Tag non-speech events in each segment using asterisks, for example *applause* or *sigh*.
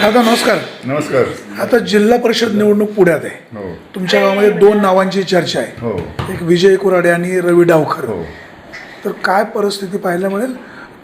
दादा नमस्कार. नमस्कार. आता जिल्हा परिषद निवडणूक पुण्यात आहे. हो. तुमच्या गावामध्ये दोन नावांची चर्चा आहे. हो. एक विजय कुराडे आणि रवी डावखर. हो. तर काय परिस्थिती पाहायला मिळेल?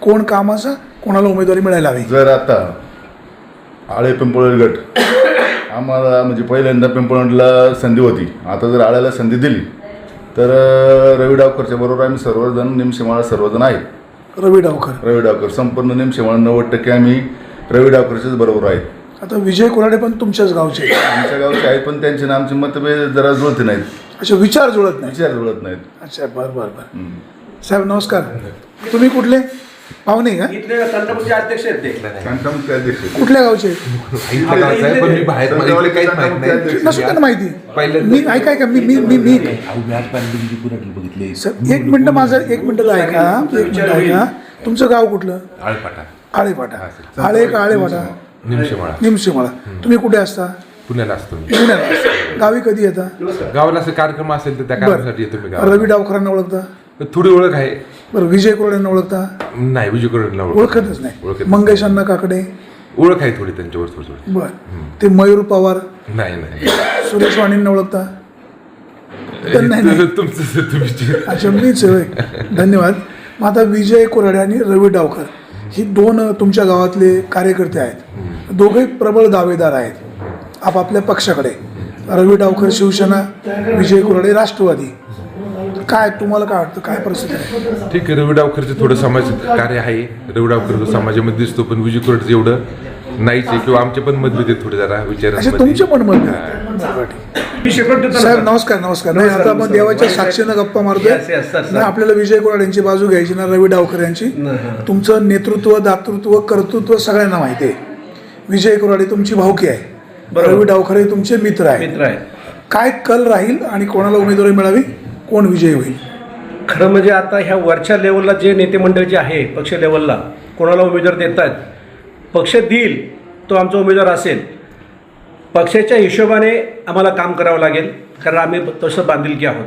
कोण कामाचा कोणाला उमेदवारी मिळायला हवी? जर आता आळे पिंपळ गट आम्हाला म्हणजे पहिल्यांदा पिंपळला संधी होती. आता जर आळ्याला संधी दिली तर रवी डावकरच्या बरोबर आम्ही सर्वजण निमशेमाळा सर्वजण आहेत. रवी डावखर. रवी डावकर संपूर्ण निमशेमाळा नव्वद टक्के आम्ही रवी डावकरच्याच बरोबर आहेत. आता विजय कुराडे पण तुमच्याच गावचे आहेत. आमच्या गावचे आहेत पण त्यांचे आणि आमचे मतभेद जरा जुळते नाहीत. अच्छा विचार जुळत नाही विचार जुळत नाहीत. अच्छा बरं बरं बरं. साहेब नमस्कार. तुम्ही कुठले? पाहुणे का? इथले संतपूरचे अध्यक्ष आहेत ते. शांतामुखे अध्यक्ष कुठल्या गावचे? इथलं गावचं आहे, पण मी बाहेर मला इकडे काहीच माहीत नाही. नसू ना माहिती. पहिल्यांदा- मी ऐका ऐका मी मी मी मी सर एक मिनटं माझं एक मिनटं ऐका एक मिनटं ऐका. तुमचं गाव कुठलं? आळपाटा. आळेपाटा आळे का आळेपाटा निमशेमाळा. निमशेमाळा. तुम्ही कुठे असता? पुण्याला असतो मी. पुण्याला. असता. गावी कधी येता? गावाला असं कार्यक्रम असेल तर त्या कार्यक्रमासाठी येतो मी गावाला. रवी डावकरांना ओळखता? थोडी ओळख आहे. बरं विजय कुराड्यांना ओळखता? नाही विजय कुऱ्हाडीला ओळखतच नाही. ओळखत मंगेश अण्णा काकडे? ओळख आहे थोडी त्यांच्यावर थोडी थोडी. बर. ते मयूर पवार? नाही नाही. सुरेश वाणींना ओळखता? नाही. तुमचं तुम्ही अच्छा मीच धन्यवाद. मग आता विजय कोराडे आणि रवी डावकर ही दोन तुमच्या गावातले कार्यकर्ते आहेत. दोघे प्रबळ दावेदार आहेत. आपापल्या पक्षाकडे. रवी डावकर शिवसेना विजय कोराडे राष्ट्रवादी. काय तुम्हाला काय वाटतं? काय परिस्थिती आहे? ठीक आहे रवी डावकरचं थोडं समाज कार्य आहे. रवी डावकर समाजामध्ये दिसतो पण विजय कुऱ्हाडचं एवढं नाहीच आहे किंवा आमचे पण मतभेद आहेत थोडे जरा असे विचारांमध्ये तुमचे पण मत आहे. साहेब ना. नमस्कार नमस्कार. नाही आता आपण देवाच्या साक्षीनं गप्पा मारतोय. नाही आपल्याला विजय कोराड यांची बाजू घ्यायची ना रवी डावकर यांची. तुमचं नेतृत्व दातृत्व कर्तृत्व सगळ्यांना माहिती आहे. विजय कोराडे तुमची भावकी आहे. रवी डावकर हे तुमचे मित्र आहे मित्र आहेत. काय कल राहील आणि कोणाला उमेदवारी मिळावी? कोण विजयी होईल? खरं म्हणजे आता ह्या वरच्या लेवलला जे नेते मंडळ जे आहे पक्ष लेवलला कोणाला उमेदवार देत आहेत पक्ष देईल तो आमचा उमेदवार असेल. पक्षाच्या हिशोबाने आम्हाला काम करावं लागेल कारण आम्ही तसं बांधिलकी आहोत.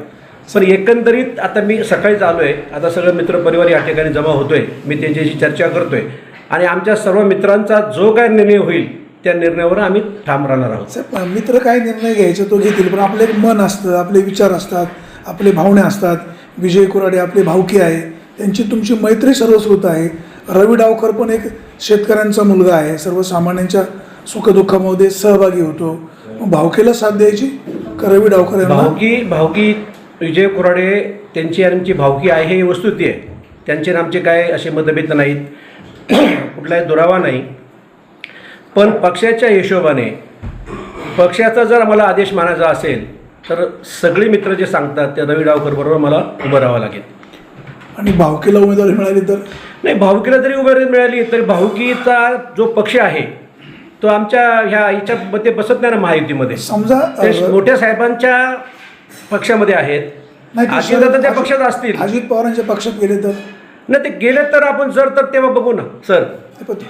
पण एकंदरीत आता मी सकाळीच आलो आहे आता सगळं मित्रपरिवार या ठिकाणी जमा होतो आहे मी त्यांच्याशी चर्चा करतो आहे आणि आमच्या सर्व मित्रांचा जो काय निर्णय होईल त्या निर्णयावर आम्ही ठाम राहणार आहोत. सर मित्र काय निर्णय घ्यायचे तो घेतील पण आपले एक मन असतं आपले विचार असतात आपले भावने असतात. विजय कुराडे आपले भावकी आहे त्यांची तुमची मैत्री सर्वश्रुत आहे. रवी डावकर पण एक शेतकऱ्यांचा मुलगा आहे. सर्वसामान्यांच्या सुखदुःखामध्ये सहभागी होतो. भावकेला भावकीला साथ द्यायची का रवी डावकर भावकी भावकी विजय कुराडे त्यांची आणि आमची भावकी आहे ही वस्तुती आहे. त्यांचे आणि आमचे काय असे मतभेद नाहीत. *clears throat* कुठलाही दुरावा नाही. पण पक्षाच्या हिशोबाने पक्षाचा जर मला आदेश मानायचा असेल तर सगळे मित्र जे सांगतात त्या रवी डावकर बरोबर मला उभं राहावं लागेल. आणि भावकीला उमेदवारी मिळाली तर? नाही भावकीला जरी उमेदवारी मिळाली तरी भावकीचा जो पक्ष आहे तो आमच्या ह्या ह्याच्यामध्ये बसत नाही ना महायुतीमध्ये. समजा ते मोठ्या साहेबांच्या पक्षामध्ये आहेत. त्या पक्षात असतील. अजित पवारांच्या पक्षात गेले तर? नाही ते गेले तर आपण जर तर तेव्हा बघू ना सर.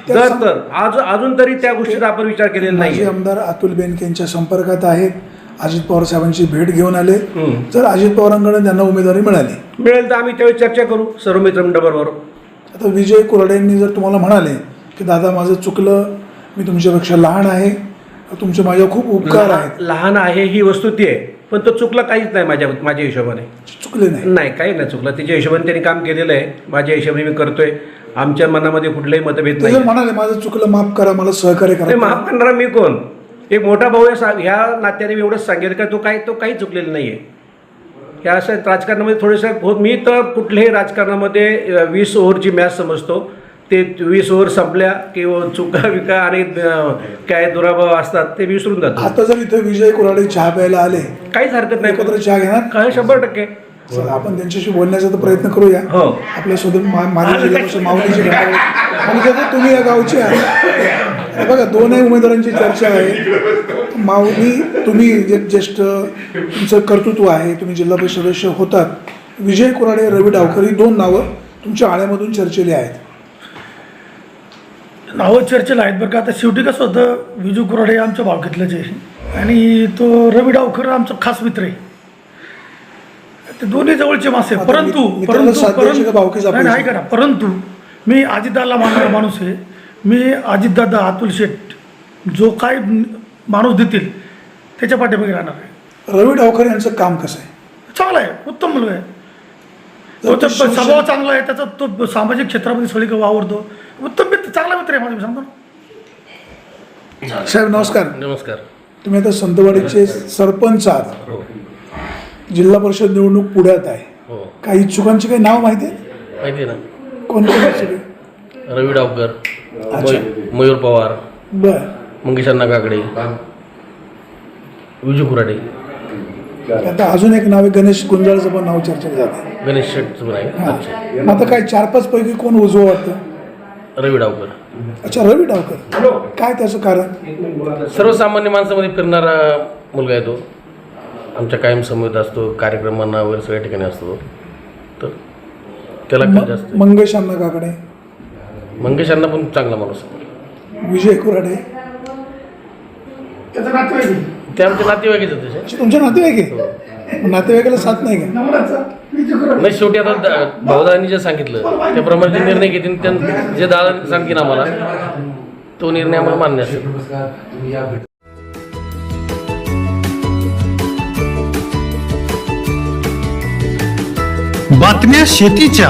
जर तर. आज अजून तरी त्या गोष्टीचा आपण विचार केलेला नाही आमदार अतुल बेनके यांच्या संपर्कात आहेत. अजित पवार साहेबांची भेट घेऊन आले. जर अजित पवारांकडे त्यांना उमेदवारी मिळाली. मिळेल तर आम्ही त्यावेळी चर्चा करू सर्व मित्रमंडळाबरोबर आता विजय कुराडे यांनी जर तुम्हाला म्हणाले की दादा माझं चुकलं मी तुमच्यापेक्षा लहान आहे तुमचे माझ्या खूप उपकार आहेत. लहान आहे ही वस्तू ती आहे पण तो चुकला काहीच नाही माझ्या माझ्या हिशोबाने. चुकले नाही. नाही काही नाही चुकलं. तिच्या हिशोबाने त्यांनी काम केलेलं आहे. माझ्या हिशोबाने मी करतोय. आमच्या मनामध्ये कुठलेही मतभेद नाही म्हणाले माझं चुकलं माफ करा मला सहकार्य करा. माफ करणारा मी कोण? एक मोठा भाऊ सा- ह्या नात्याने मी एवढंच सांगेल का तो काही तो काही चुकलेला नाही आहे ह्या असं राजकारणामध्ये थोडंसं हो मी तर कुठल्याही राजकारणामध्ये वीस ओव्हरची मॅच समजतो. ते वीस ओव्हर संपल्या की चुका विका आणि काय दुराभाव असतात ते विसरून जातो. आता जर इथे विजय कुराडे चहा प्यायला आले काहीच हरकत नाही. एकत्र चहा घेणार? काय शंभर टक्के. आपण त्यांच्याशी बोलण्याचा तर प्रयत्न करूया. हो. आपल्या जिल्ह्यापासून माऊलीची *laughs* तुम्ही या गावचे बघा दोनही उमेदवारांची चर्चा आहे. माऊली तुम्ही जे ज्येष्ठ तुमचं कर्तृत्व आहे तुम्ही जिल्हा परिषद सदस्य होतात. विजय कुराडे रवी डावकर ही दोन नावं तुमच्या आळ्यामधून चर्चेली आहेत. नावं चर्चेला आहेत बरं का. आता शेवटी कसं होतं विजू कुराडे आमच्या भावकीतलंच आहे. आणि तो रवी डावकर आमचा खास मित्र आहे. ते दोन्ही जवळचे मासे परंतु परंतु परंतु मी अजितदादाला मानणारा माणूस आहे. मी अजितदादा अतुल शेठ जो काय माणूस देतील त्याच्या पाठीमागे राहणार आहे. रवी डावकर यांचं काम कसं आहे? चांगला आहे उत्तम मुलगा आहे. तो स्वभाव चांगला आहे त्याचा तो सामाजिक क्षेत्रामध्ये सगळीकडे वावरतो उत्तम मित्र चांगला मित्र आहे माझा मी सांगतो ना. साहेब नमस्कार. नमस्कार. तुम्ही आता संतवाडीचे सरपंच आहात. हो. जिल्हा परिषद निवडणूक पुढ्यात आहे. हो. काही इच्छुकांची काही नाव माहिती आहे माहिती आहे ना. कोण? रवी डावकर. मय- मयूर पवार बर. मंगेश अण्णा काकडे विजू कुराडे आता अजून एक नाव आहे गणेश गुंजाळचं पण नाव चर्चेत जाते. गणेश शेटचं पण आहे. अच्छा. आता काय चार पाच पैकी कोण उजवं वाटतं? रवी डावकर. अच्छा रवी डावकर. काय त्याचं कारण? सर्वसामान्य माणसामध्ये फिरणारा मुलगा आहे तो. आमच्या कायम समवेत असतो कार्यक्रमांना वगैरे सगळ्या ठिकाणी असतो तो. तर त्याला काय जास्त मंगेश अण्णा काकडे. मंगेश अण्णा पण चांगला माणूस आहे. विजय कुराडे त्याचं नातेवाईक आहे. ते आमचे नातेवाईकच आहेत तसे अच्छा, तुमचे नातेवाईक आहे? मग नातेवाईकाला साथ नाही का? नवऱ्याचा विजय कुराडे. नाही शेवटी आता दा- भाऊदादांनी जे सांगितलं त्याप्रमाणे जे निर्णय घेतील त्यां जे दादा सांगतील आम्हाला तो निर्णय आम्हाला मान्य असेल. बातम्या शेतीच्या.